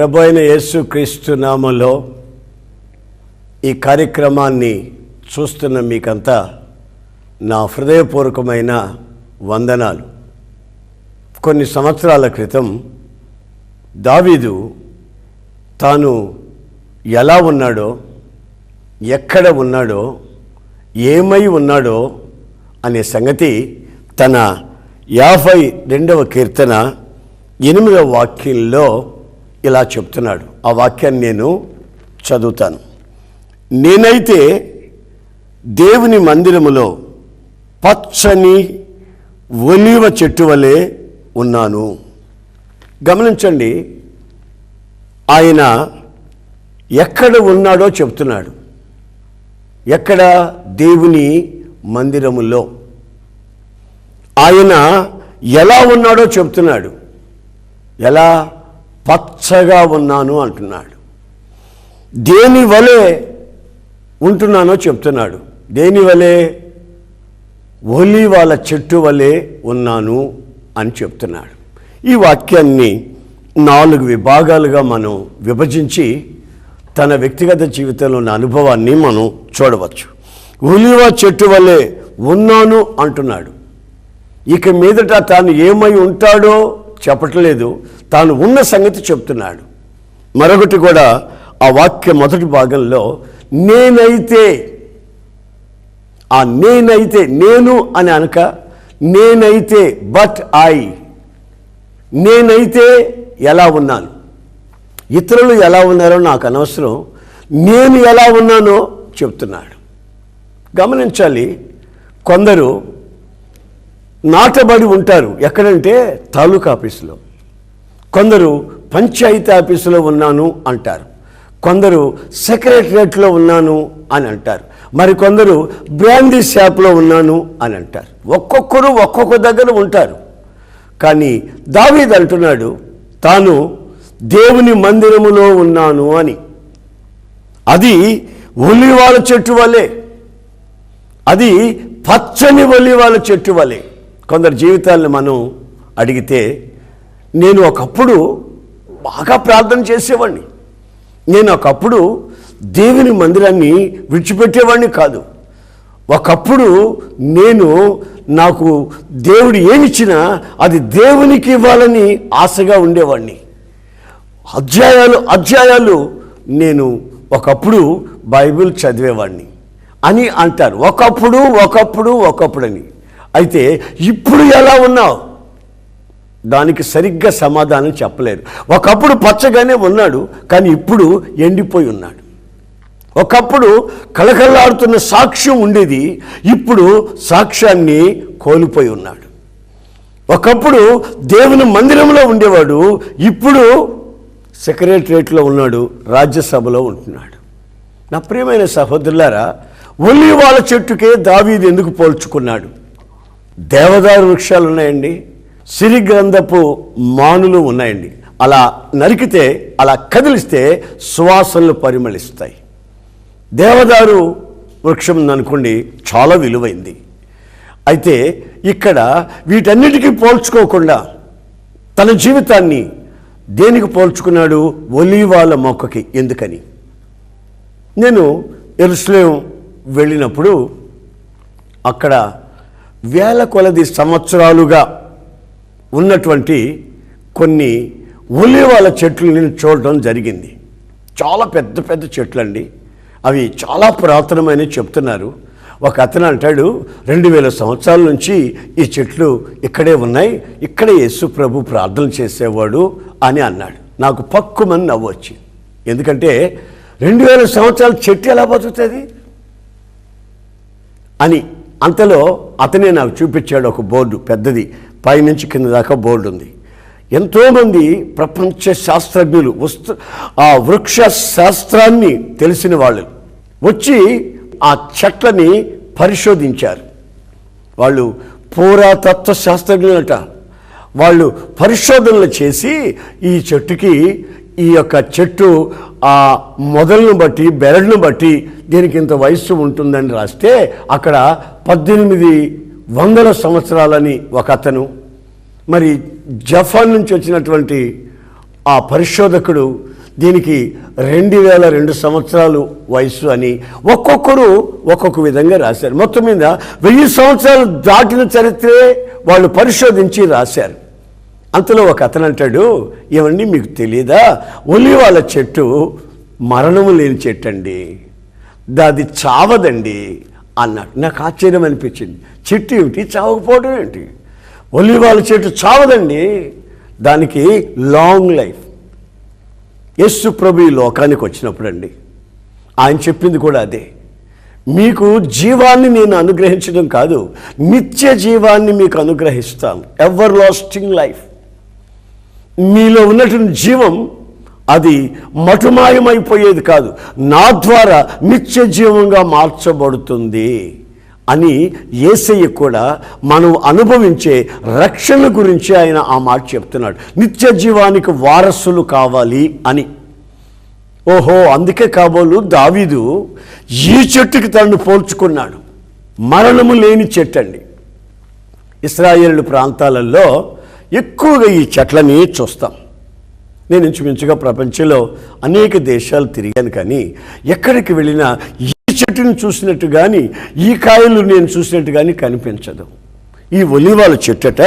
ప్రభు అయిన యేసుక్రీస్తు నామంలో ఈ కార్యక్రమాన్ని చూస్తున్న మీకంతా నా హృదయపూర్వకమైన వందనాలు. కొన్ని సంవత్సరాల క్రితం దావీదు తాను ఎలా ఉన్నాడో ఎక్కడ ఉన్నాడో ఏమై ఉన్నాడో అనే సంగతి తన యాభై రెండవ కీర్తన ఎనిమిదవ వాక్యంలో ఇలా చెప్తున్నాడు. ఆ వాక్యాన్ని నేను చదువుతాను. నేనైతే దేవుని మందిరములో పచ్చని ఒలివ చెట్టు వలె ఉన్నాను. గమనించండి ఆయన ఎక్కడ ఉన్నాడో చెప్తున్నాడు. ఎక్కడ? దేవుని మందిరములో. ఆయన ఎలా ఉన్నాడో చెప్తున్నాడు. ఎలా? పచ్చగా ఉన్నాను అంటున్నాడు. దేని వలె ఉంటున్నానో చెప్తున్నాడు. దేని వలె? ఒలివాల చెట్టు వలె ఉన్నాను అని చెప్తున్నాడు. ఈ వాక్యాన్ని నాలుగు విభాగాలుగా మనం విభజించి తన వ్యక్తిగత జీవితంలో ఉన్న అనుభవాన్ని మనం చూడవచ్చు. ఉలివా చెట్టు వలె ఉన్నాను అంటున్నాడు. ఇక మీదట తాను ఏమై ఉంటాడో చెప్పట్లేదు. తాను ఉన్న సంగతి చెప్తున్నాడు. మరొకటి కూడా ఆ వాక్య మొదటి భాగంలో నేనైతే ఆ నేనైతే నేను అని అనక నేనైతే బట్ ఐ నేనైతే ఎలా ఉన్నాను? ఇతరులు ఎలా ఉన్నారో నాకు అనవసరం. నేను ఎలా ఉన్నానో చెప్తున్నాడు. గమనించాలి కొందరు నాటబడి ఉంటారు. ఎక్కడంటే తాలూకా ఆఫీసులో. కొందరు పంచాయతీ ఆఫీసులో ఉన్నాను అంటారు. కొందరు సెక్రటరియట్లో ఉన్నాను అని అంటారు. మరి కొందరు బ్రాండీ షాప్లో ఉన్నాను అని అంటారు. ఒక్కొక్కరు ఒక్కొక్క దగ్గర ఉంటారు. కానీ దావీద్ అంటున్నాడు తాను దేవుని మందిరములో ఉన్నాను అని. అది ఒలివాల చెట్టు వలె. అది పచ్చని ఒలివాల చెట్టు వలె. కొందరు జీవితాలను మనం అడిగితే నేను ఒకప్పుడు బాగా ప్రార్థన చేసేవాడిని నేను ఒకప్పుడు దేవుని మందిరాన్ని విడిచిపెట్టేవాడిని కాదు. ఒకప్పుడు నేను నాకు దేవుడు ఏమిచ్చినా అది దేవునికి ఇవ్వాలని ఆశగా ఉండేవాడిని అధ్యాయాలు అధ్యాయాలు నేను ఒకప్పుడు బైబిల్ చదివేవాడిని అని అంటారు. ఒకప్పుడు ఒకప్పుడు ఒకప్పుడు అని అయితే ఇప్పుడు ఎలా ఉన్నావు? దానికి సరిగ్గా సమాధానం చెప్పలేదు. ఒకప్పుడు పచ్చగానే ఉన్నాడు కానీ ఇప్పుడు ఎండిపోయి ఉన్నాడు. ఒకప్పుడు కలకల్లాడుతున్న సాక్ష్యం ఉండేది ఇప్పుడు సాక్ష్యాన్ని కోల్పోయి ఉన్నాడు. ఒకప్పుడు దేవుని మందిరంలో ఉండేవాడు ఇప్పుడు సెక్రటరేట్లో ఉన్నాడు రాజ్యసభలో ఉంటున్నాడు. నా ప్రియమైన సహోదరులారా ఒలివాల చెట్టుకే దావీది ఎందుకు పోల్చుకున్నాడు? దేవదారు వృక్షాలు ఉన్నాయండి. సిరిగ్రంథపు మానులు ఉన్నాయండి. అలా నరికితే అలా కదిలిస్తే సువాసనలు పరిమళిస్తాయి. దేవదారు వృక్షం అనుకోండి చాలా విలువైంది. అయితే ఇక్కడ వీటన్నిటికీ పోల్చుకోకుండా తన జీవితాన్ని దేనికి పోల్చుకున్నాడు? ఒలీవాల మొక్కకి. ఎందుకని? నేను ఎరుసలేం వెళ్ళినప్పుడు అక్కడ వేల కొలది సంవత్సరాలుగా ఉన్నటువంటి కొన్ని ఉలివాల చెట్లు నేను చూడటం జరిగింది. చాలా పెద్ద పెద్ద చెట్లు అండి అవి చాలా పురాతనమైన చెప్తున్నారు. ఒక అతను అంటాడు రెండు వేల సంవత్సరాల నుంచి ఈ చెట్లు ఇక్కడే ఉన్నాయి ఇక్కడే యేసు ప్రభు ప్రార్థన చేసేవాడు అని అన్నాడు. నాకు పక్కుమని నవ్వొచ్చి ఎందుకంటే రెండు వేల సంవత్సరాల చెట్టు ఎలా బతుకుతుంది? అని అంతలో అతనే నాకు చూపించాడు ఒక బోర్డు పెద్దది. పైనుంచి కింద దాకా బోర్డు ఉంది. ఎంతోమంది ప్రపంచ శాస్త్రజ్ఞులు వస్తు ఆ వృక్ష శాస్త్రాన్ని తెలిసిన వాళ్ళు వచ్చి ఆ చెట్లని పరిశోధించారు. వాళ్ళు పురాతత్వ శాస్త్రజ్ఞులట. వాళ్ళు పరిశోధనలు చేసి ఈ చెట్టుకి ఈ యొక్క చెట్టు ఆ మొదలను బట్టి బెరడును బట్టి దీనికి ఇంత వయస్సు ఉంటుందని రాస్తే అక్కడ పద్దెనిమిది వందల సంవత్సరాలని ఒక అతను మరి జపాన్ నుంచి వచ్చినటువంటి ఆ పరిశోధకుడు దీనికి రెండు వేల రెండు సంవత్సరాలు వయసు అని ఒక్కొక్కరు ఒక్కొక్క విధంగా రాశారు. మొత్తం మీద వెయ్యి సంవత్సరాలు దాటిన చరిత్రే వాళ్ళు పరిశోధించి రాశారు. అంతలో ఒక అతను అంటాడు ఏమండి మీకు తెలియదా ఒలివాల చెట్టు మరణము లేని చెట్టు అండి దాది చావదండి అన్నాడు. నాకు ఆశ్చర్యం అనిపించింది. చెట్టు ఏమిటి? చావకపోవడం ఏంటి? ఒలివాల చెట్టు చావదండి. దానికి లాంగ్ లైఫ్ యస్సు ప్రభు ఈ లోకానికి వచ్చినప్పుడు అండి ఆయన చెప్పింది కూడా అదే. మీకు జీవాన్ని నేను అనుగ్రహించడం కాదు నిత్య జీవాన్ని మీకు అనుగ్రహిస్తాను. ఎవర్ లాస్టింగ్ లైఫ్ మీలో ఉన్నటువంటి జీవం అది మటుమాయమైపోయేది కాదు. నా ద్వారా నిత్య జీవంగా మార్చబడుతుంది అని ఏసయ్య కూడా మనం అనుభవించే రక్షణ గురించి ఆయన ఆ మాట చెప్తున్నాడు. నిత్య జీవానికి వారసులు కావాలి అని. ఓహో అందుకే కాబోలు దావీదు ఈ చెట్టుకి తనను పోల్చుకున్నాడు. మరణము లేని చెట్టు అండి ఇస్రాయేల్ ప్రాంతాలలో ఎక్కువగా ఈ చెట్లని చూస్తాం. నేను ఇంచుమించుగా ప్రపంచంలో అనేక దేశాలు తిరిగాను కానీ ఎక్కడికి వెళ్ళినా ఈ చెట్టుని చూసినట్టు కానీ ఈ కాయలు నేను చూసినట్టు కానీ కనిపించదు. ఈ ఒలివాల చెట్టట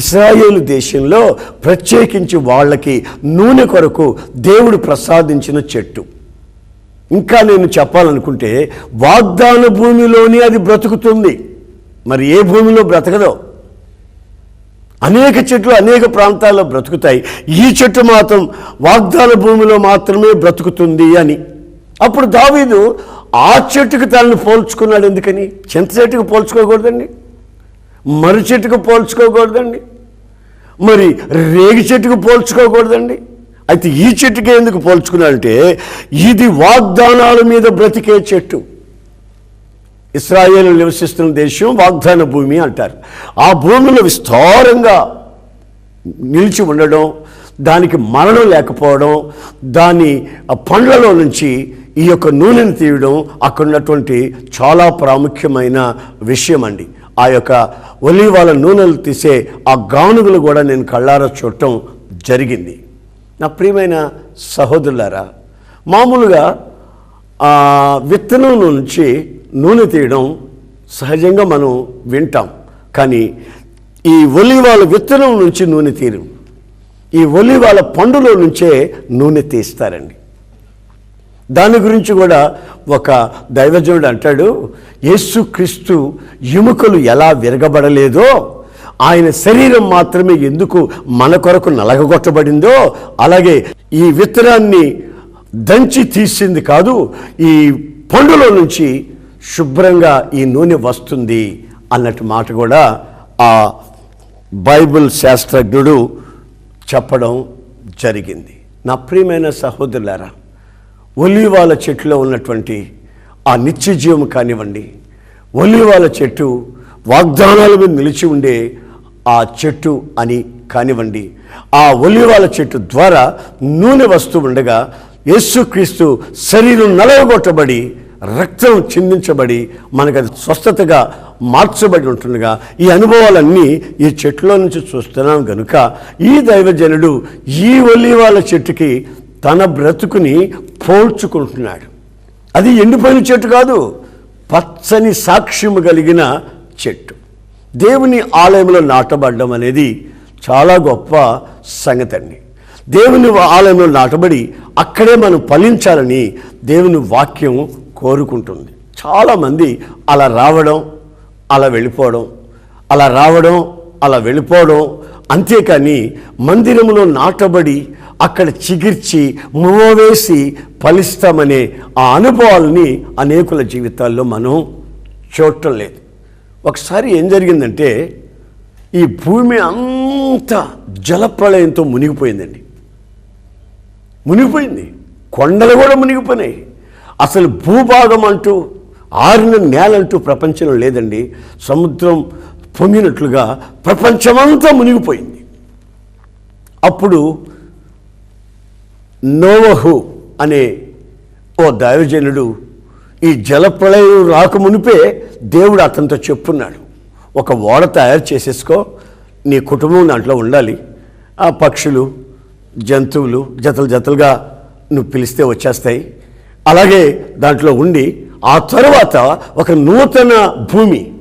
ఇస్రాయేల్ దేశంలో ప్రత్యేకించి వాళ్ళకి నూనె కొరకు దేవుడు ప్రసాదించిన చెట్టు. ఇంకా నేను చెప్పాలనుకుంటే వాగ్దాన భూమిలోనే అది బ్రతుకుతుంది. మరి ఏ భూమిలో బ్రతకదో? అనేక చెట్లు అనేక ప్రాంతాల్లో బ్రతుకుతాయి. ఈ చెట్టు మాత్రం వాగ్దాన భూమిలో మాత్రమే బ్రతుకుతుంది అని. అప్పుడు దావీదు ఆ చెట్టుకు తనను పోల్చుకున్నాడు ఎందుకని? చింత చెట్టుకు పోల్చుకోకూడదండి. మర్రి చెట్టుకు పోల్చుకోకూడదండి. మరి రేగి చెట్టుకు పోల్చుకోకూడదండి. అయితే ఈ చెట్టుకే ఎందుకు పోల్చుకున్నాడంటే ఇది వాగ్దానాల మీద బ్రతికే చెట్టు. ఇస్రాయేల్ నివసిస్తున్న దేశం వాగ్దాన భూమి అంటారు. ఆ భూమిలో విస్తారంగా నిలిచి ఉండడం దానికి మరణం లేకపోవడం దాని పండ్లలో నుంచి ఈ యొక్క నూనెను తీయడం అక్కడ ఉన్నటువంటి చాలా ప్రాముఖ్యమైన విషయం అండి. ఆ యొక్క ఒలివాల నూనెలు తీసే ఆ గానుగులు కూడా నేను కళ్ళారా చూడటం జరిగింది. నా ప్రియమైన సహోదరులారా మామూలుగా విత్తనం నుంచి నూనె తీయడం సహజంగా మనం వింటాం. కానీ ఈ ఒలివాల విత్తనం నుంచి నూనె తీరు. ఈ ఒలివాల పండులో నుంచే నూనె తీస్తారండి. దాని గురించి కూడా ఒక దైవజనుడు అంటాడు యేసుక్రీస్తు ఎముకలు ఎలా విరగబడలేదో ఆయన శరీరం మాత్రమే ఎందుకు మన కొరకు నలగగొట్టబడిందో అలాగే ఈ విత్తనాన్ని దంచి తీసింది కాదు ఈ పండులో నుంచి శుభ్రంగా ఈ నూనె వస్తుంది అన్నట్టు మాట కూడా ఆ బైబిల్ శాస్త్రజ్ఞుడు చెప్పడం జరిగింది. నా ప్రియమైన సహోదరులారా ఒలివాల చెట్టులో ఉన్నటువంటి ఆ నిత్య జీవం కానివ్వండి ఒలివాల చెట్టు వాగ్దానాల మీద నిలిచి ఉండే ఆ చెట్టు అని కానివ్వండి ఆ ఒలివాల చెట్టు ద్వారా నూనె వస్తూ ఉండగా యేసుక్రీస్తు శరీరం నలవగొట్టబడి రక్తం చిందించబడి మనకు అది స్వస్థతగా మార్చబడి ఉంటుండగా ఈ అనుభవాలన్నీ ఈ చెట్టులో నుంచి చూస్తున్నాం గనుక ఈ దైవజనుడు ఈ ఒలివాల చెట్టుకి తన బ్రతుకుని పోల్చుకుంటున్నాడు. అది ఎండిపోయిన చెట్టు కాదు పచ్చని సాక్ష్యము కలిగిన చెట్టు. దేవుని ఆలయంలో నాటబడడం అనేది చాలా గొప్ప సంగతి అండి. దేవుని ఆలయంలో నాటబడి అక్కడే మనం ఫలించాలని దేవుని వాక్యం కోరుకుంటుంది. చాలామంది అలా రావడం అలా వెళ్ళిపోవడం అలా రావడం అలా వెళ్ళిపోవడం అంతేకాని మందిరంలో నాటబడి అక్కడ చిగిర్చి మువ్వవేసి ఫలిస్తామనే ఆ అనుభవాలని అనేకుల జీవితాల్లో మనం చూడటం లేదు. ఒకసారి ఏం జరిగిందంటే ఈ భూమి అంతా జలప్రళయంతో మునిగిపోయిందండి. మునిగిపోయింది. కొండలు కూడా మునిగిపోయినాయి. అసలు భూభాగం అంటూ ఆరిన నేలంటూ ప్రపంచంలో లేదండి. సముద్రం పొంగినట్లుగా ప్రపంచమంతా మునిగిపోయింది. అప్పుడు నోవహు అనే ఓ దైవజనుడు ఈ జలప్రళయం రాకమునిపే దేవుడు అతనితో చెప్పున్నాడు. ఒక ఓడ తయారు చేసేసుకో నీ కుటుంబం దాంట్లో ఉండాలి. ఆ పక్షులు జంతువులు జతలు జతలుగా నువ్వు పిలిస్తే వచ్చేస్తాయి. అలాగే దాంట్లో ఉండి ఆ తరువాత ఒక నూతన భూమి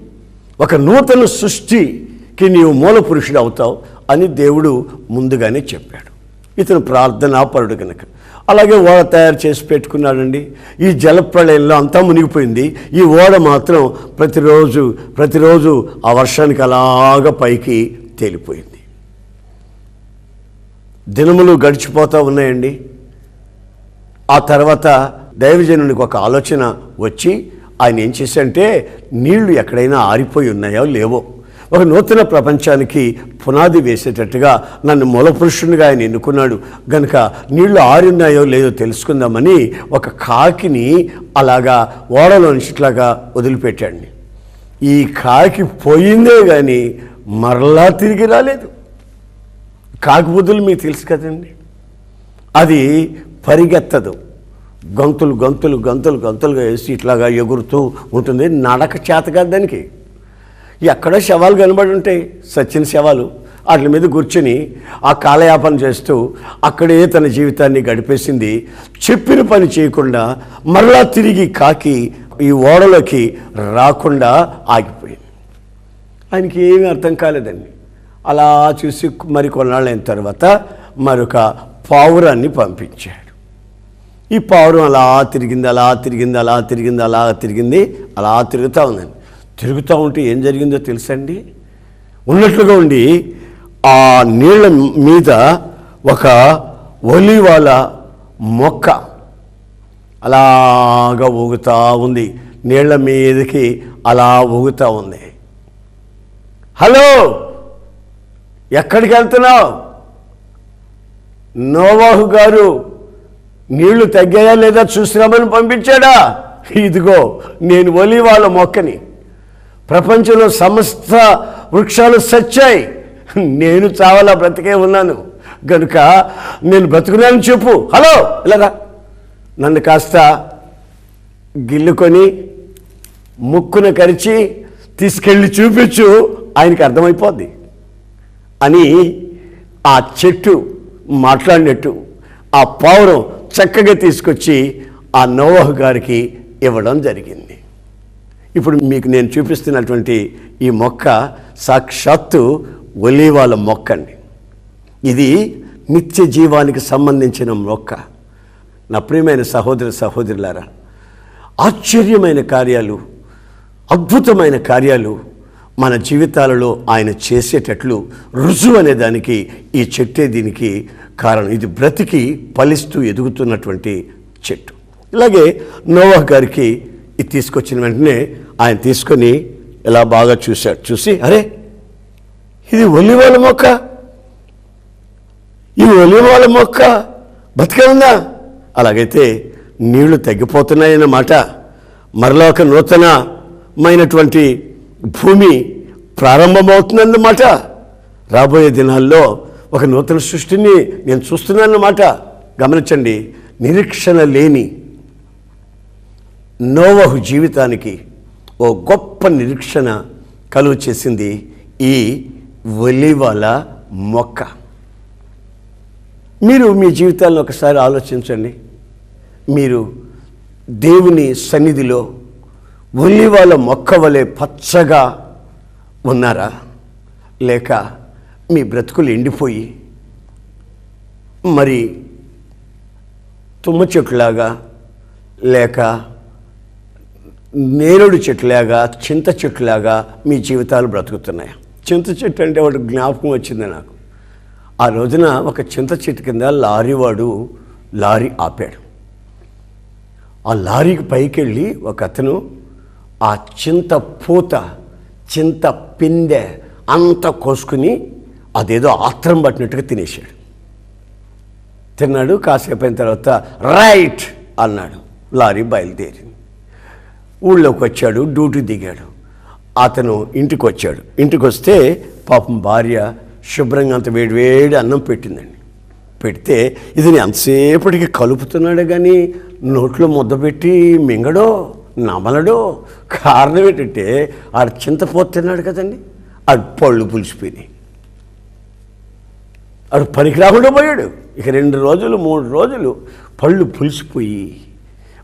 ఒక నూతన సృష్టికి నీవు మూల పురుషుడు అవుతావు అని దేవుడు ముందుగానే చెప్పాడు. ఇతను ప్రార్థనాపరుడు కనుక అలాగే ఓడ తయారు చేసి పెట్టుకున్నాడండి. ఈ జలప్రళయంలో అంతా మునిగిపోయింది. ఈ ఓడ మాత్రం ప్రతిరోజు ప్రతిరోజు ఆ వర్షానికి అలాగ పైకి తేలిపోయింది. దినములు గడిచిపోతూ ఉన్నాయండి. ఆ తర్వాత దైవజనునికి ఒక ఆలోచన వచ్చి ఆయన ఏం చేశారంటే నీళ్ళు ఎక్కడైనా ఆరిపోయి ఉన్నాయో లేవో ఒక నూతన ప్రపంచానికి పునాది వేసేటట్టుగా నన్ను మూలపురుషునిగా ఆయన ఎన్నుకున్నాడు. గనుక నీళ్ళు ఆరున్నాయో లేదో తెలుసుకుందామని ఒక కాకిని అలాగా ఓడలో నుంచిట్లాగా వదిలిపెట్టాడు ఈ కాకి పోయిందే కానీ మరలా తిరిగి రాలేదు. కాకి బుద్ధులు మీకు తెలుసు కదండి. అది పరిగెత్తదు. గంతులు గంతులు గంతులు గంతులుగా వేసి ఇట్లాగా ఎగురుతూ ఉంటుంది. నడక చేత కాదు దానికి. ఎక్కడో శవాలు కనబడి ఉంటాయి. సచిన శవాలు. వాటి మీద కూర్చుని ఆ కాలయాపన చేస్తూ అక్కడే తన జీవితాన్ని గడిపేసింది. చెప్పిన పని చేయకుండా మరలా తిరిగి కాకి ఈ ఓడలోకి రాకుండా ఆగిపోయింది. ఆయనకి ఏమీ అర్థం కాలేదండి. అలా చూసి మరి కొన్నాళ్ళైన తర్వాత మరొక పావురాన్ని పంపించాడు. ఈ పావురం అలా తిరిగింది అలా తిరిగింది అలా తిరిగింది అలా తిరిగింది అలా తిరుగుతూ ఉందండి. తిరుగుతూ ఉంటే ఏం జరిగిందో తెలుసండి? ఉన్నట్లుగా ఉండి ఆ నీళ్ళ మీద ఒక ఒలివాల మొక్క అలాగా ఊగుతూ ఉంది. నీళ్ళ మీదకి అలా ఊగుతూ ఉంది. హలో! ఎక్కడికి వెళ్తున్నావు? నోవాహు గారు నీళ్ళు తగ్గాయా లేదా చూసినామని పంపించాడా? ఇదిగో నేను ఒలి వాళ్ళ మొక్కని. ప్రపంచంలో సమస్త వృక్షాలు సచ్చాయి. నేను చావాలా బ్రతికే ఉన్నాను. గనుక నేను బ్రతుకున్నాను చెప్పు. హలో ఇలాగా నన్ను కాస్త గిల్లుకొని ముక్కున కరిచి తీసుకెళ్ళి చూపించు. ఆయనకి అర్థమైపోద్ది. అని ఆ చెట్టు మాట్లాడినట్టు ఆ పావురం చక్కగా తీసుకొచ్చి ఆ నోవహ గారికి ఇవ్వడం జరిగింది. ఇప్పుడు మీకు నేను చూపిస్తున్నటువంటి ఈ మొక్క సాక్షాత్తు ఒలీవాల మొక్క అండి. ఇది నిత్య జీవానికి సంబంధించిన మొక్క. నా ప్రియమైన సహోదర సహోదరులారా ఆశ్చర్యమైన కార్యాలు అద్భుతమైన కార్యాలు మన జీవితాలలో ఆయన చేసేటట్లు రుజువు అనే దానికి ఈ చెట్టే దీనికి కారణం. ఇది బ్రతికి ఫలిస్తూ ఎదుగుతున్నటువంటి చెట్టు. ఇలాగే నోవా గారికి ఇది తీసుకొచ్చిన వెంటనే ఆయన తీసుకొని ఇలా బాగా చూశాడు. చూసి అరే ఇది ఒలివాల మొక్క. ఈ ఒలివాల మొక్క బతికే ఉందా? అలాగైతే నీళ్ళు తగ్గిపోతున్నాయన్నమాట. మరలా ఒక నూతనమైనటువంటి భూమి ప్రారంభమవుతుందన్నమాట. రాబోయే దినాల్లో ఒక నూతన సృష్టిని నేను చూస్తున్నానన్నమాట. గమనించండి నిరీక్షణ లేని నోవహు జీవితానికి ఓ గొప్ప నిరీక్షణ కలుగు చేసింది ఈ ఒలివల మొక్క. మీరు మీ జీవితాల్లో ఒకసారి ఆలోచించండి. మీరు దేవుని సన్నిధిలో ఒలివల మొక్క వలె పచ్చగా ఉన్నారా? లేక మీ బ్రతుకులు ఎండిపోయి మరి తుమ్మ చెట్లాగా లేక నేరుడు చెట్టులాగా చింత చెట్టులాగా మీ జీవితాలు బ్రతుకుతున్నాయి? చింత చెట్టు అంటే వాడు జ్ఞాపకం వచ్చింది నాకు. ఆ రోజున ఒక చింత చెట్టు కింద లారీ వాడు లారీ ఆపాడు. ఆ లారీకి పైకి వెళ్ళి ఒక అతను ఆ చింత పూత చింత పిందె అంతా కోసుకుని అదేదో ఆత్రం పట్టినట్టుగా తినేశాడు. తిన్నాడు కాసేపు అయిన తర్వాత రైట్ అన్నాడు లారీ బయలుదేరింది. ఊళ్ళోకి వచ్చాడు డ్యూటీ దిగాడు. అతను ఇంటికి వచ్చాడు. ఇంటికి వస్తే పాపం భార్య శుభ్రంగా అంత వేడి వేడి అన్నం పెట్టిందండి. పెడితే ఇది ఎంతసేపటికి కలుపుతున్నాడు కానీ నోట్లో ముద్ద పెట్టి మింగడో నమలడో కారణం ఏంటంటే ఆడు చింతపోతున్నాడు కదండి. ఆడు పళ్ళు పులిసిపోయినాయి. అడు పనికి రాకుండా పోయాడు. ఇక రెండు రోజులు మూడు రోజులు పళ్ళు పులిసిపోయి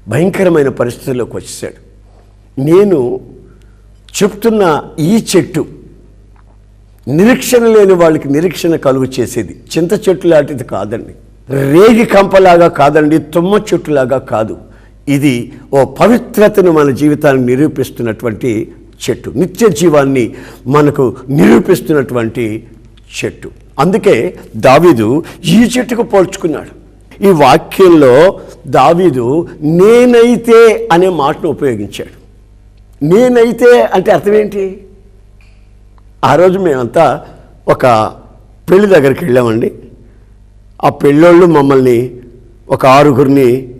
భయంకరమైన పరిస్థితుల్లోకి వచ్చేసాడు. నేను చెప్తున్న ఈ చెట్టు నిరీక్షణ లేని వాళ్ళకి నిరీక్షణ కలుగు చేసేది. చింత చెట్టు లాంటిది కాదండి. రేగి కంపలాగా కాదండి తుమ్మ చెట్టులాగా కాదు. ఇది ఓ పవిత్రతను మన జీవితాన్ని నిరూపిస్తున్నటువంటి చెట్టు. నిత్య జీవాన్ని మనకు నిరూపిస్తున్నటువంటి చెట్టు. అందుకే దావీదు ఈ చెట్టుకు పోల్చుకున్నాడు. ఈ వాక్యంలో దావీదు నేనైతే అనే మాటను ఉపయోగించాడు. నేనైతే అంటే అర్థం ఏంటి ఆ రోజు మేమంతా ఒక పెళ్ళి దగ్గరికి వెళ్ళామండి. ఆ పెళ్ళోళ్ళు మమ్మల్ని ఒక ఆరుగురిని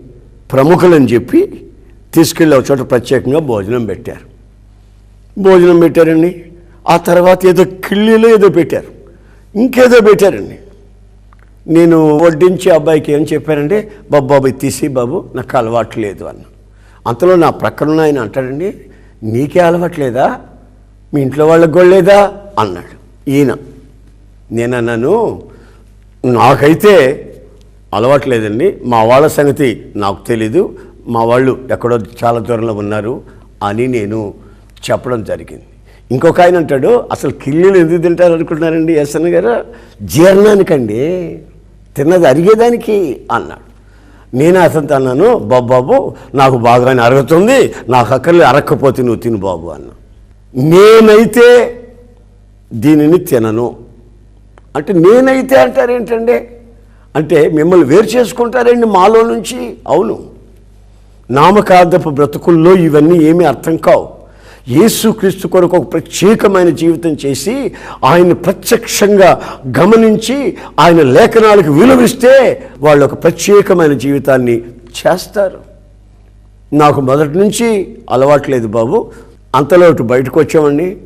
ప్రముఖులని చెప్పి తీసుకెళ్ళి ఒక చోట ప్రత్యేకంగా భోజనం పెట్టారు. భోజనం పెట్టారండి. ఆ తర్వాత ఏదో కిళ్ళీలో ఏదో పెట్టారు. ఇంకేదో పెట్టారండి. నేను వడ్డించి అబ్బాయికి ఏం చెప్పారంటే బాబు బాబు తీసి బాబు నాకు అలవాటు లేదు అన్న అంతలో నా ప్రక్కన ఆయన అంటాడండి నీకే అలవాటు లేదా? మీ ఇంట్లో వాళ్ళకి కూడా లేదా? అన్నాడు ఈయన. నేను అన్నాను నాకైతే అలవాటు లేదండి మా వాళ్ళ సంగతి నాకు తెలీదు. మా వాళ్ళు ఎక్కడో చాలా దూరంలో ఉన్నారు అని నేను చెప్పడం జరిగింది. ఇంకొక ఆయన అంటాడు అసలు కిల్లీలు ఎందుకు తింటారు అనుకుంటున్నారండి ఎస్ఎన్ గారు? జీర్ణానికండి. తిన్నది అరిగేదానికి అన్నాడు. నేను అతనితో అన్నాను బాబు బాబు నాకు బాగానే అరుగుతుంది. నాకు అక్కర్లే అరక్కపోతే నువ్వు తిను బాబు అన్నా. నేనైతే దీనిని తినను. అంటే నేనైతే అంటారేంటండి అంటే మిమ్మల్ని వేరు చేసుకుంటారండి మాలో నుంచి? అవును. నామకార్థపు బ్రతుకుల్లో ఇవన్నీ ఏమీ అర్థం కావు. యేసుక్రీస్తు కొరకు ఒక ప్రత్యేకమైన జీవితం చేసి ఆయన ప్రత్యక్షంగా గమనించి ఆయన లేఖనాలకు విలువిస్తే వాళ్ళు ఒక ప్రత్యేకమైన జీవితాన్ని చేస్తారు. నాకు మొదటి నుంచి అలవాట్లేదు బాబు. అంతలో బయటకు వచ్చామండి.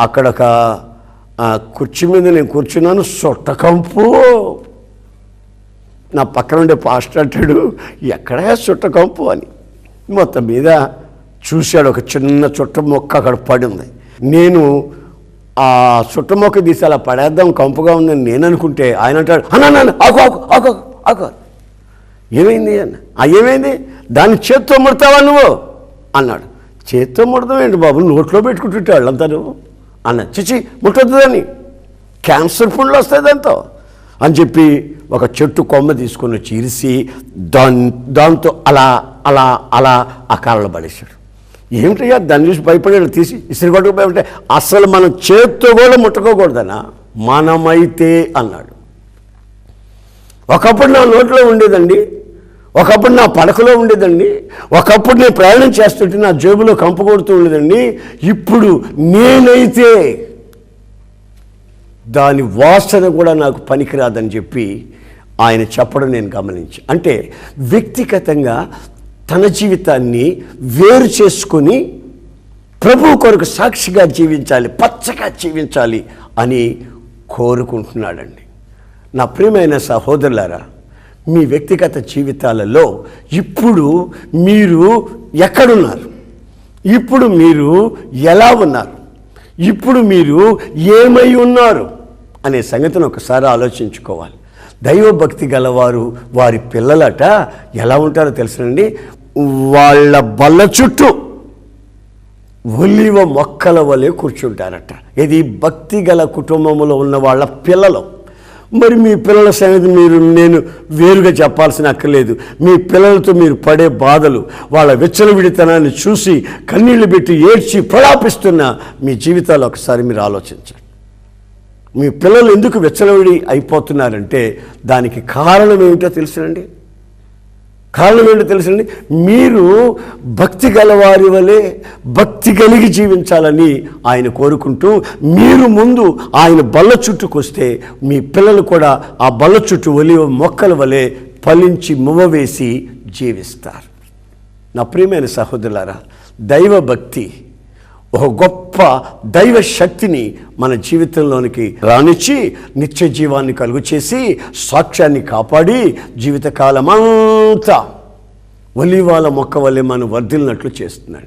అక్కడ ఒక కుర్చీ మీద నేను కూర్చున్నాను. సొట్టకంపు నా పక్కన ఉండే పాస్టర్ అంటాడు ఎక్కడా చుట్టకంపు అని. మొత్తం మీద చూశాడు ఒక చిన్న చుట్ట మొక్క అక్కడ పడి ఉంది. నేను ఆ చుట్ట మొక్క తీసి అలా పడేద్దాం కంపుగా ఉందని నేను అనుకుంటే ఆయన అంటాడు అన్నా ఆకు ఆకు ఆకు ఆకు ఏమైంది అన్న? "ఆ, ఏమైంది? దాన్ని చేత్తో ముడతావా నువ్వు? అన్నాడు. చేత్తో ముడతాం ఏంటి బాబు? నోట్లో పెట్టుకుంటుంటే వాళ్ళంతా నువ్వు? అన్న చిచి ముట్టద్దు దాన్ని. క్యాన్సర్ ఫుడ్లు వస్తాయి దాంతో. అని చెప్పి ఒక చెట్టు కొమ్మ తీసుకొని వచ్చి ఇరిసి దాన్ దాంతో అలా అలా అలా ఆ కాళ్ళలో పడేశాడు. ఏమిటయ్యా దాన్ని చూసి భయపడాడు తీసి ఇసురు కొట్టుకుపోయి అసలు మనం చేత్తో కూడా ముట్టుకోకూడదనా మనమైతే అన్నాడు. ఒకప్పుడు నా నోట్లో ఉండేదండి ఒకప్పుడు నా పడకలో ఉండేదండి ఒకప్పుడు నేను ప్రయాణం చేస్తుంటే నా జేబులో కంపు కొడుతూ ఉండేదండి ఇప్పుడు నేనైతే దాని వాసన కూడా నాకు పనికిరాదని చెప్పి ఆయన చెప్పడం నేను గమనించి. అంటే వ్యక్తిగతంగా తన జీవితాన్ని వేరు చేసుకొని ప్రభు కొరకు సాక్షిగా జీవించాలి పచ్చగా జీవించాలి అని కోరుకుంటున్నాడండి. నా ప్రియమైన సహోదరులారా మీ వ్యక్తిగత జీవితాలలో ఇప్పుడు మీరు ఎక్కడున్నారు? ఇప్పుడు మీరు ఎలా ఉన్నారు? ఇప్పుడు మీరు ఏమై ఉన్నారు? అనే సంగతిని ఒకసారి ఆలోచించుకోవాలి. దైవభక్తి గలవారు వారి పిల్లలట ఎలా ఉంటారో తెలుసునండి. వాళ్ళ బల్ల చుట్టూ ఒలివ మొక్కల వలె కూర్చుంటారట. ఇది భక్తి గల కుటుంబంలో ఉన్న వాళ్ళ పిల్లలు. మరి మీ పిల్లల సంగతి మీరు నేను వేరుగా చెప్పాల్సిన అక్కర్లేదు. మీ పిల్లలతో మీరు పడే బాధలు వాళ్ళ విచ్చలవిడితనాన్ని చూసి కన్నీళ్ళు పెట్టి ఏడ్చి ప్రలాపిస్తున్న మీ జీవితాలు ఒకసారి మీరు ఆలోచించండి. మీ పిల్లలు ఎందుకు విచ్చలవిడి అయిపోతున్నారంటే దానికి కారణం ఏమిటో తెలుసునండి. కారణం ఏంటో తెలుసండి మీరు భక్తి గలవారి వలె భక్తి కలిగి జీవించాలని ఆయన కోరుకుంటూ మీరు ముందు ఆయన బల్ల చుట్టుకొస్తే మీ పిల్లలు కూడా ఆ బల్ల చుట్టూ ఒలివ మొక్కల వలె ఫలించి మువ్వవేసి జీవిస్తారు. నా ప్రియమైన సహోదరులారా దైవభక్తి ఒక గొప్ప దైవ శక్తిని మన జీవితంలోనికి రానిచ్చి నిత్య జీవాన్ని కలుగు చేసి సాక్ష్యాన్ని కాపాడి జీవితకాలమంతా ఒలివాల మొక్క వల్లే మనం వర్ధిల్లినట్లు చేస్తున్నాడు.